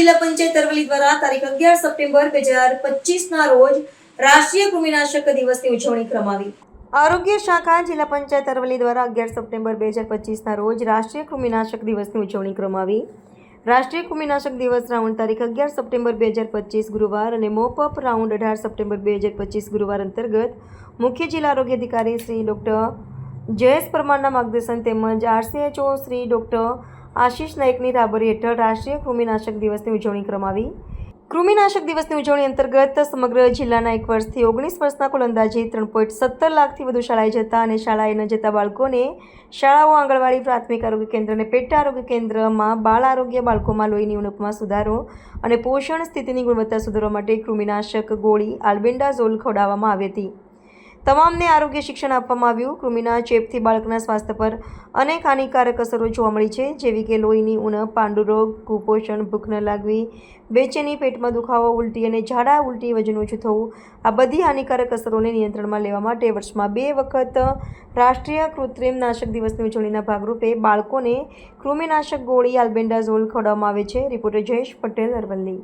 જિલ્લા પંચાયત અરવલ્લી દ્વારા તારીખ અગિયાર સપ્ટેમ્બર બે હજાર પચીસના રોજ રાષ્ટ્રીય કૃમિનાશક દિવસની ઉજવણી કરવામાં આરોગ્ય શાખા જિલ્લા પંચાયત અરવલ્લી દ્વારા અગિયાર સપ્ટેમ્બર બે હજાર પચીસના રોજ રાષ્ટ્રીય કૃમિનાશક દિવસની ઉજવણી કરવામાં રાષ્ટ્રીય કૃમિનાશક દિવસ રાઉન્ડ તારીખ અગિયાર સપ્ટેમ્બર બે હજાર પચીસ ગુરુવાર અને મોપ અપ રાઉન્ડ અઢાર સપ્ટેમ્બર બે હજાર પચીસ ગુરુવાર અંતર્ગત મુખ્ય જિલ્લા આરોગ્ય અધિકારી શ્રી ડૉક્ટર જયેશ પરમારના માર્ગદર્શન તેમજ આરસીએચઓ શ્રી ડૉક્ટર આશીષ નાયકની રાબરી હેઠળ રાષ્ટ્રીય કૃમિનાશક દિવસની ઉજવણી કરવામાં કૃમિનાશક દિવસની ઉજવણી અંતર્ગત સમગ્ર જિલ્લાના એક વર્ષથી ઓગણીસ વર્ષના કુલ અંદાજે ત્રણ પોઈન્ટ સત્તર લાખથી વધુ શાળાએ જતા અને શાળાએ ન જતા બાળકોને શાળાઓ આંગણવાડી, પ્રાથમિક આરોગ્ય કેન્દ્ર અને પેટા આરોગ્ય કેન્દ્રમાં બાળ આરોગ્ય બાળકોમાં લોહીની ઉણપમાં સુધારો અને પોષણ સ્થિતિની ગુણવત્તા સુધારવા માટે કૃમિનાશક ગોળી, આલ્બેન્ડાઝોલ ખવડાવવામાં આવી હતી. તમામને આરોગ્ય શિક્ષણ આપવામાં આવ્યું. કૃમિના ચેપથી બાળકના સ્વાસ્થ્ય પર અનેક હાનિકારક અસરો જોવા મળી છે, જેવી કે લોહીની ઉણપ પાંડુરોગ કુપોષણ, ભૂખ ન લાગવી, બેચેની પેટમાં દુખાવો, ઉલટી અને ઝાડા, ઉલટી વજન ઓછું થવું. આ બધી હાનિકારક અસરોને નિયંત્રણમાં લેવા માટે વર્ષમાં બે વખત રાષ્ટ્રીય કૃત્રિમ નાશક દિવસની ઉજવણીના ભાગરૂપે બાળકોને કૃમિનાશક ગોળી, આલ્બેન્ડાઝોલ ખવડાવવામાં આવે છે. રિપોર્ટર જયેશ પટેલ અરવલ્લી.